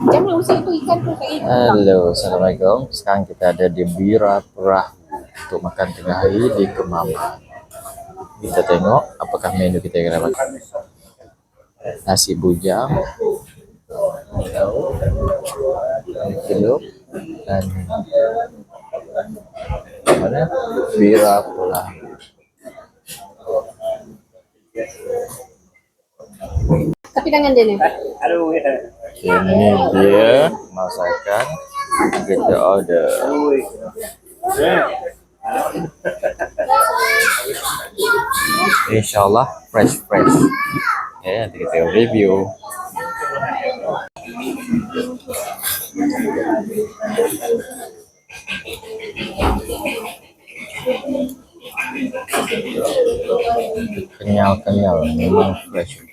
Usir itu ikan tuh kayak itu. Halo, Assalamualaikum. Sekarang kita ada di Bira Perahu untuk makan tengah hari di Kemama. Kita tengok apakah menu kita yang dapat. Nasi bujang, celup, dan mana? Bira Perahu. Tapi tangan dia nih. Aduh, ya. Ini dia masakan kita order. Insyaallah fresh fresh. Ya, nanti kita review. Kenyal kenyal, memang fresh.